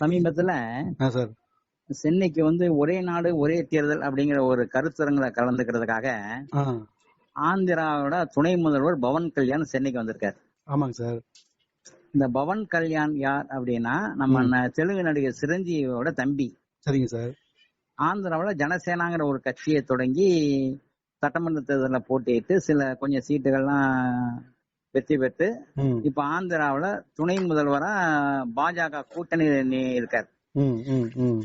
சமீபத்துல சார். சென்னைக்கு வந்து ஒரே நாடு ஒரே தேர்தல் அப்படிங்கிற ஒரு கருத்தரங்களை கலந்துக்கிறதுக்காக ஆந்திராவோட துணை முதல்வர் பவன் கல்யாண் சென்னைக்கு வந்திருக்காரு. ஆமாங்க சார். இந்த பவன் கல்யாண் யார் அப்படின்னா நம்ம தெலுங்கு நடிகர் சிரஞ்சீவியோட தம்பி. சரிங்க சார். ஆந்திராவுல ஜனசேனாங்கிற ஒரு கட்சியை தொடங்கி சட்டமன்ற தேர்தலில் போட்டியிட்டு சில கொஞ்சம் சீட்டுகள்லாம் வெற்றி பெற்று இப்ப ஆந்திராவுல துணை முதல்வரா பாஜக கூட்டணி நி- இருக்கார். ம் ம் ம்.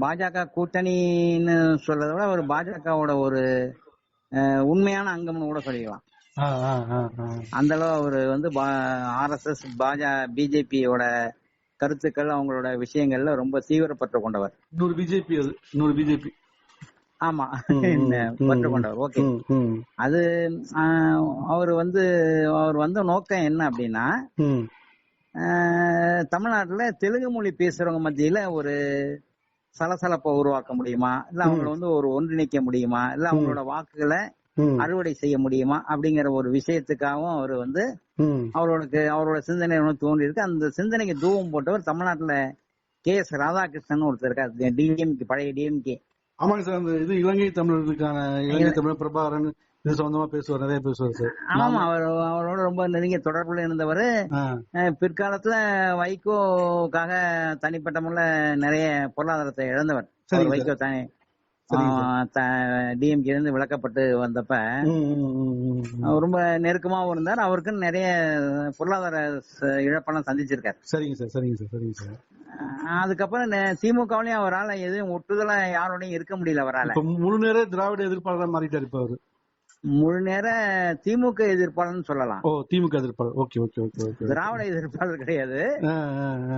பாஜக கூட்டணின்னு சொல்றதை விட ஒரு பாஜகவோட ஒரு உண்மையான அங்கம்னு கூட சொல்லிக்கலாம். ஆ ஆ ஆ ஆ. அந்த அளவு அவர் வந்து ஆர்எஸ்எஸ் பாஜ பிஜேபியோட கருத்துக்கள் அவங்களோட விஷயங்கள்ல ரொம்ப தீவிரப்பற்று கொண்டவர். இன்னொரு பிஜேபி அது இன்னொரு பிஜேபி. ஆமா. கொண்டவர். ஓகே. அது அவர் வந்து அவர் வந்த நோக்கம் என்ன அப்படின்னா தமிழ்நாட்டுல தெலுங்கு மொழி பேசுறவங்க மத்தியில ஒரு சலசலப்பை உருவாக்க முடியுமா? இல்ல அவங்கள வந்து ஒரு ஒன்றிணைக்க முடியுமா? இல்ல அவங்களோட வாக்குகளை அறுவடை செய்ய முடியுமா? அப்படிங்கிற ஒரு விஷயத்துக்காகவும் அவர் வந்து அவரோட அவரோட சிந்தனை ஒன்று தோன்றி இருக்கு அந்த சிந்தனைக்கு தூவம் போட்டவர் தமிழ்நாட்டுல கே எஸ் ராதாகிருஷ்ணன் ஒருத்தர் இருக்காரு. டிஎம்கே பழைய டிஎம்கே ஆமாங்க சார் அந்த இது இலங்கை தமிழர்களுக்கான இலங்கை தமிழர் பிரபாகரன் இது சம்பந்தமா பேசுவார் நிறைய பேசுவார் சார். ஆமா அவர் அவரோட ரொம்ப நெருங்கிய தொடர்புல இருந்தவர். பிற்காலத்துல வைகோக்காக தனிப்பட்ட முறையில் நிறைய பொருளாதாரத்தை இழந்தவர். வைகோ தனி டிஎம்கே இருந்து விளக்கப்பட்டு வந்தப்ப ரொம்ப நெருக்கமாவும் இருந்தார். அவருக்குன்னு நிறைய பொருளாதார இழப்பெல்லாம் சந்திச்சிருக்காரு. சரிங்க சார் சரிங்க சார் சரிங்க சார். அதுக்கப்புறம் திமுகவுலயும் அவரால எதுவும் ஒட்டுதலா யாரோடையும் இருக்க முடியல அவரால. முழு நேர திராவிட எதிர்ப்பாளராக மாறிட்டார் இப்ப அவரு. முழு நேர திமுக எதிர்ப்பாளர்னு சொல்லலாம். ஓ திமுக எதிர்ப்பாளர். ஓகே ஓகே ஓகே திராவிட எதிர்ப்பாளர் கிடையாது.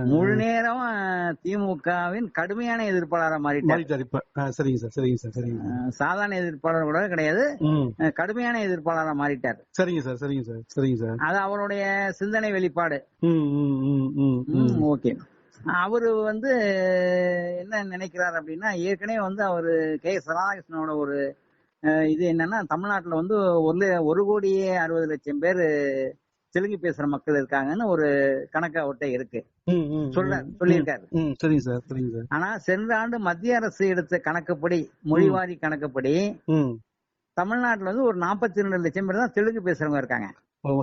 முழு நேரம் திமுகவின் கடுமையான எதிர்ப்பாளராக மாறிட்டார். இப்ப. சரிங்க சார் சரிங்க சார் சரிங்க சாதாரண எதிர்ப்பாளர் கூட கிடையாது. கடுமையான எதிர்ப்பாளராக மாறிட்டார். சரிங்க சார் சரிங்க சார் சரிங்க சார். அது அவருடைய சிந்தனை வெளிப்பாடு. ஓகே. அவரு வந்து என்ன நினைக்கிறார் அப்படின்னா ஏற்கனவே வந்து அவரு கே எஸ் ராதாகிருஷ்ணனோட ஒரு இது என்னன்னா தமிழ்நாட்டுல வந்து ஒரு ஒரு கோடியே அறுபது லட்சம் பேர் தெலுங்கு பேசுற மக்கள் இருக்காங்கன்னு ஒரு கணக்கு அவர்கிட்ட இருக்கு. சொல்ற சொல்லியிருக்காரு. சரிங்க சார் சரிங்க சார். ஆனா சென்ற ஆண்டு மத்திய அரசு எடுத்த கணக்குப்படி மொழிவாரி கணக்குப்படி தமிழ்நாட்டுல வந்து ஒரு நாற்பத்தி ரெண்டு லட்சம் பேர் தான் தெலுங்கு பேசுறவங்க இருக்காங்க.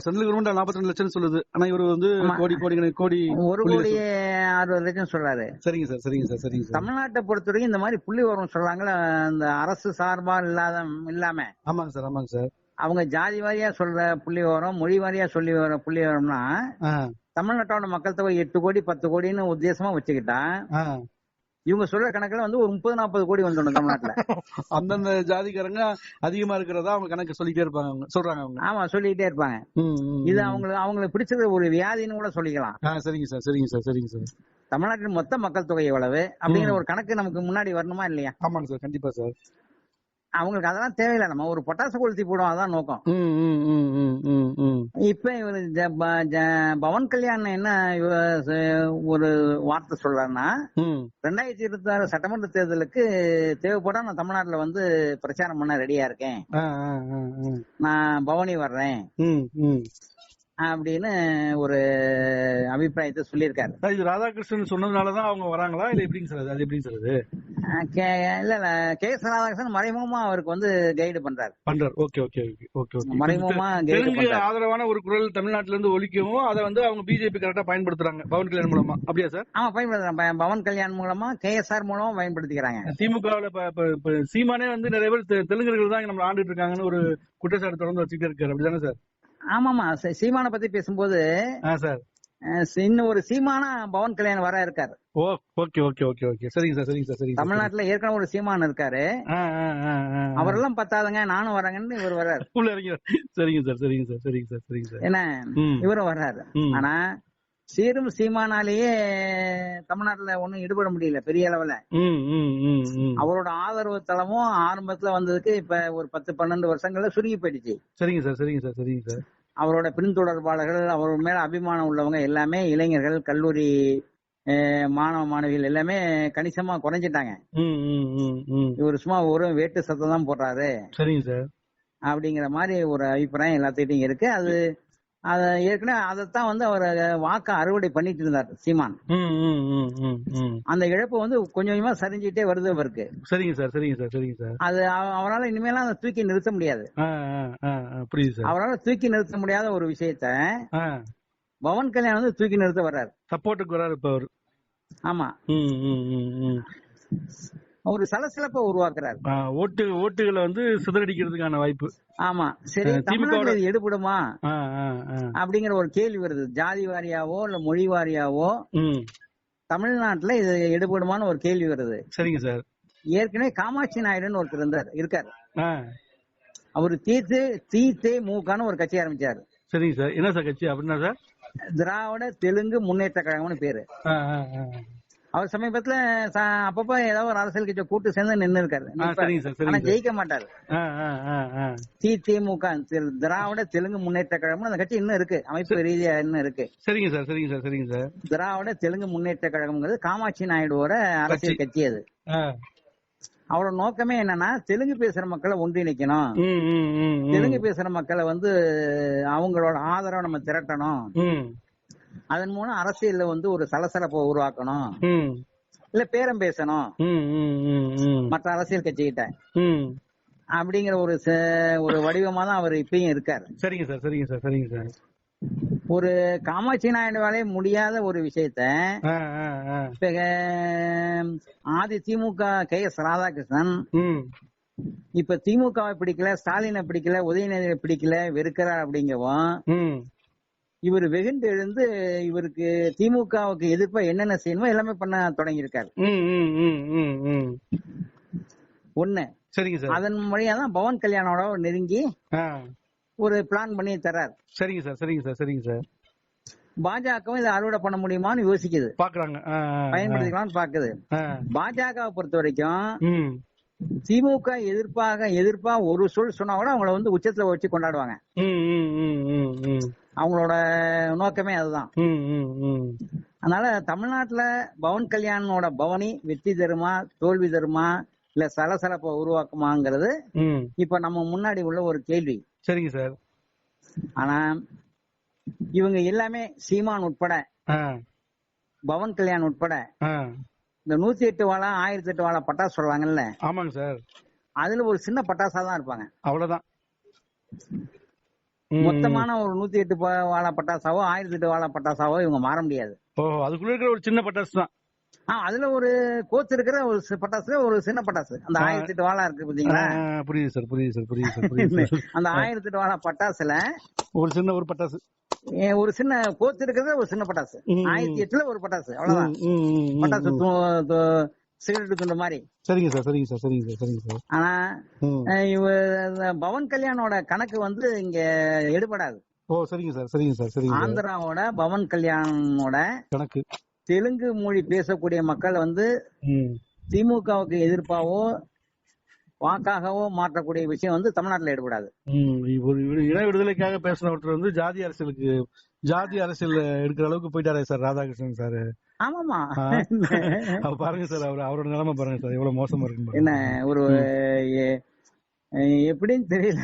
சென்ட்ரல் கவர்மெண்ட் நாற்பத்தி ரெண்டு லட்சம் சொல்லுது. ஆனா இவர் வந்து. கோடி கோடி கோடி ஒரு கோடியே அறுபது லட்சம் சொல்றாரு. சரிங்க சார் சரிங்க சார் சரிங்க சார். தமிழ்நாட்டை பொறுத்த வரைக்கும் இந்த மாதிரி புள்ளி வரும் சொல்றாங்களே அந்த அரசு சார்பா இல்லாத இல்லாம. ஆமாங்க சார் ஆமாங்க சார். அவங்க ஜாதி வாரியா சொல்ற புள்ளி வரும் மொழி வாரியா சொல்லி வர புள்ளி வரம்னா தமிழ்நாட்டோட மக்கள் தொகை எட்டு கோடி பத்து கோடின்னு உத்தேசமா வச்சுக்கிட்டா இவங்க சொல்ற கணக்குல வந்து ஒரு முப்பது நாற்பது கோடி வந்துடும் தமிழ்நாட்டுல அந்தந்த ஜாதிக்காரங்க அதிகமா இருக்கிறதா அவங்க கணக்கு சொல்லிட்டே இருப்பாங்க அவங்க சொல்றாங்க அவங்க. ஆமா சொல்லிட்டே இருப்பாங்க. இது. அவங்களுக்கு அவங்களுக்கு பிடிச்சது ஒரு வியாதின்னு கூட சொல்லிக்கலாம். சரிங்க சார் சரிங்க சார் சரிங்க சார். தமிழ்நாட்டின் மொத்த மக்கள் தொகை எவ்வளவு? அப்படிங்கிற ஒரு கணக்கு நமக்கு முன்னாடி வரணுமா இல்லையா? ஆமாங்க சார் கண்டிப்பா சார். அவங்களுக்கு அதெல்லாம் தேவையில்லை. நம்ம ஒரு பொட்டாசு கொளுத்தி போடும் அதான் நோக்கம். இப்ப இவரு பவன் கல்யாண் என்ன ஒரு வார்த்தை சொல்றாருன்னா ரெண்டாயிரத்தி இருபத்தி ஆறு சட்டமன்ற தேர்தலுக்கு தேவைப்பட்டா நான் தமிழ்நாட்டுல வந்து பிரச்சாரம் பண்ண ரெடியா இருக்கேன். நான் பவனி வர்றேன். அப்படின்னு ஒரு அபிப்பிராயத்தை சொல்லியிருக்காரு. சார், இது ராதாகிருஷ்ணன் சொன்னதுனாலதான் அவங்க வராங்களா? இல்ல எப்படிங்க சார் அது? எப்படிங்க சார் அது? இல்ல இல்ல. கே எஸ் ராதாகிருஷ்ணன் மறைமுகமா அவருக்கு வந்து கைடு பண்றாரு. பண்றார். ஓகே ஓகே ஓகே ஓகே மறைமுகமா தெலுங்கு ஆதரவான ஒரு குரல் தமிழ்நாட்டுல இருந்து ஒலிக்கவும் அதை வந்து அவங்க பிஜேபி கரெக்டா பயன்படுத்துறாங்க. பவன் கல்யாண் மூலமா. அப்படியா சார்? ஆமா பயன்படுத்துறாங்க. பவன் கல்யாண் மூலமா கே எஸ் ஆர் மூலமா பயன்படுத்திக்கிறாங்க. திமுகவுல சீமானே வந்து நிறைய பேர் தெ- தெலுங்கர்கள் தான் நம்ம ஆண்டுட்டு இருக்காங்கன்னு ஒரு குற்றச்சாட்டு தொடர்ந்து வச்சுக்கிட்டே இருக்காரு. அப்படிதானே சார்? ஆமாமா சீமானை பத்தி பேசும்போது சார். இன்னும் ஒரு சீமானா பவன் கல்யாண் வர இருக்காரு. Oh okay okay okay okay. சரிங்க சார் சரிங்க சார் சரிங்க சார் தமிழ்நாட்டுல ஏற்கனவே ஒரு சீமான் இருக்காரு. அவரெல்லாம் பத்தாதுங்க நானும் வரேங்கன்னு இவர் வர்றாரு. சரிங்க சார் சரிங்க சார் சரிங்க சார் சரிங்க சார். என்ன? இவரும் வர்றாரு. ஆனா சீரும் சீமானாலேயே தமிழ்நாட்டுல ஒண்ணும் ஈடுபட முடியல பெரிய அளவுல. அவரோட ஆதரவு தளமும் ஆரம்பத்துல வந்ததுக்கு இப்ப ஒரு பத்து பன்னெண்டு வருஷங்கள்ல சுருங்கி போயிடுச்சு. சரிங்க சார் சரிங்க சார் சரிங்க சார். அவரோட பின்தொடர்பாளர்கள் அவர் மேல அபிமானம் உள்ளவங்க எல்லாமே இளைஞர்கள் கல்லூரி மாணவ மாணவிகள் எல்லாமே கணிசமா குறைஞ்சிட்டாங்க. இவர் சும்மா ஒரு வேட்டு சத்தம் தான் போடுறாரு. சரிங்க சார். அப்படிங்கிற மாதிரி ஒரு அபிப்பிராயம் எல்லாத்துக்கிட்டையும் இருக்கு. அது அத ஏற்கனவே அதைத்தான் வந்து அவர் வாக்க அறுவடை பண்ணிட்டு இருந்தார் சீமான். அந்த இழப்பு வந்து கொஞ்சம் கொஞ்சமா சரிஞ்சிட்டே வருது அவருக்கு. சரிங்க சார் சரிங்க சார் சரிங்க சார். அது அவ- அவரால இனிமேலாம் அதை தூக்கி நிறுத்த முடியாது. புரியுது சார். அவரால தூக்கி நிறுத்த முடியாத ஒரு விஷயத்த பவன் கல்யாண் வந்து தூக்கி நிறுத்த வர்றாரு. சப்போர்ட்டுக்கு வராரு இப்ப அவரு. ஆமா. ஒரு சலசலப்பை உருவாக்குறாரு. ஓட்டு ஓட்டுகளை வந்து சிதறடிக்கிறதுக்கான வாய்ப்பு. ஆமா. சரி இது எடுபடுமா. அப்படிங்கிற ஒரு கேள்வி வருது. ஜாதி வாரியாவோ இல்ல மொழி வாரியாவோ தமிழ்நாட்டுல இது எடுபடுமான்னு ஒரு கேள்வி வருது. சரிங்க சார். ஏற்கனவே காமாட்சி நாயுடுன்னு ஒருத்தர் இருந்தார் இருக்காரு. அவரு தீர்த்து தீத்தே மூக்கான்னு ஒரு கட்சி ஆரம்பிச்சாரு. சரிங்க சார். என்ன சார் கட்சி? அப்படின்னா சார்? திராவிட தெலுங்கு முன்னேற்ற கழகம்னு பேரு. அவர் சமீபத்துல அப்பப்ப ஏதாவது ஒரு அரசியல் கட்சியை கூட்டு சேர்ந்து நின்னு இருக்காரு. ஆனா. ஜெயிக்க மாட்டாரு. ஆ. திமுக திராவிட தெலுங்கு முன்னேற்ற கழகம் அந்த கட்சி இன்னும் இருக்கு. அமைப்பு ரீதியா இன்னும் இருக்கு. சரிங்க சார் சரிங்க சார் சரிங்க சார். திராவிட தெலுங்கு முன்னேற்ற கழகம்ங்கிறது காமாட்சி நாயுடுவோட அரசியல் கட்சி. அது. அவரோட நோக்கமே என்னன்னா தெலுங்கு பேசுற மக்களை ஒன்றிணைக்கணும். தெலுங்கு பேசுற மக்களை வந்து அவங்களோட ஆதரவை நம்ம திரட்டணும். அதன் மூலம் அரசியல்ல வந்து ஒரு சலசலப்பை உருவாக்கணும். இல்ல பேரம் பேசணும். மற்ற அரசியல் கட்சிகிட்ட. அப்படிங்கிற ஒரு ஒரு வடிவமா தான் அவர் இப்பயும் இருக்காரு. சரிங்க சார் சரிங்க சார் சரிங்க சார். ஒரு காமாட்சி நாயுடுவாலே முடியாத ஒரு விஷயத்த ஆதி திமுக கே எஸ் ராதாகிருஷ்ணன் ம், இப்ப திமுகவை பிடிக்கல ஸ்டாலினை பிடிக்கல உதயநிதியை பிடிக்கல வெறுக்கிறார் அப்படிங்கவும். இவர் வெகுண்டு எழுந்து இவருக்கு திமுகவுக்கு எதிர்ப்பா என்னென்ன செய்யணுமோ எல்லாமே பண்ண தொடங்கியிருக்காரு. ஒண்ணு சரிங்க சார் அதன் வழியா தான் பவன் கல்யாணோட நெருங்கி. ஒரு பிளான் பண்ணி தர்றார் சரிங்க சார் சரிங்க சார் சரிங்க சார் பாஜகவும் இதை அறுவடை பண்ண முடியுமான்னு யோசிக்குது பாக்குறாங்க. பயன்படுத்திக்கலாம்னு பாக்குது. பாஜகவை பொறுத்த வரைக்கும். திமுக எதிர்ப்பாக எதிர்ப்பா ஒரு சொல் சொன்னா கூட அவங்கள வந்து உச்சத்துல வச்சு கொண்டாடுவாங்க ம், ம், ம், ம், ம். அவங்களோட நோக்கமே அதுதான். அதனால தமிழ்நாட்டுல பவன் கல்யாணோட பவனி வெற்றி தருமா தோல்வி தருமா இல்ல சலசலப்பை உருவாக்குமாங்கிறது. இப்ப நம்ம முன்னாடி உள்ள ஒரு கேள்வி சரிங்க சார் ஆனா இவங்க எல்லாமே சீமான் உட்பட பவன் கல்யாண் உட்பட. இந்த நூத்தி எட்டு வாழை ஆயிரத்தி எட்டு வாழை பட்டாசு சொல்றாங்கல்ல ஆமாங்க சார் அதுல ஒரு சின்ன பட்டாசா தான் இருப்பாங்க அவ்வளவுதான். மொத்தமான ஒரு நூத்தி எட்டு வாழை பட்டாசாவோ ஆயிரத்தி எட்டு வாழை பட்டாசாவோ இவங்க மாற முடியாது. ஓஹோ அதுக்குள்ள இருக்கிற ஒரு சின்ன பட்டாசு தான். ஆ அதுல ஒரு கோத்து இருக்கிற ஒரு சி- பட்டாசுல ஒரு சின்ன பட்டாசு. அந்த. ஆயிரத்தி எட்டு வாழை இருக்கு பாத்தீங்களா? புரியுது சார் புரியுது சார் புரியுது சார் புரியுது அந்த ஆயிரத்தி எட்டு வாழை பட்டாசுல ஒரு சின்ன ஒரு பட்டாசு. ஒரு சின்ன கோத்து இருக்கிறது ஒரு சின்ன பட்டாசு. ஆயிரத்தி எட்டுல ஒரு பட்டாசு அவ்வளவுதான். பட்டாசு சிகரெட் துண்டு மாதிரி சரிங்க சார் சரிங்க சார் சரிங்க சார் சரிங்க சார் ஆனா ம். அஹ், இவ இந்த பவன் கல்யாணோட கணக்கு வந்து இங்க எடுபடாது ஓ சரிங்க சார் சரிங்க சார் சரிங்க சார் ஆந்திராவோட பவன் கல்யாணோட கணக்கு தெலுங்கு மொழி பேசக்கூடிய மக்கள் வந்து. திமுகவுக்கு எதிர்ப்பாவோ வாக்காகவோ மாற்றக்கூடிய விஷயம் வந்து தமிழ்நாட்டுல. ஒரு இன- விடுதலைக்காக பேசின ஒருத்தர் வந்து ஜாதி அரசியலுக்கு ஜாதி அரசியல் எடுக்கிற அளவுக்கு போயிட்டாரே சார் ராதாகிருஷ்ணன் சார் ஆமாமா பாருங்க சார் அவர் அவரோட நிலைமை பாருங்க சார் எவ்வளவு மோசமா இருக்கு என்ன ஒரு எப்படின்னு தெரியல.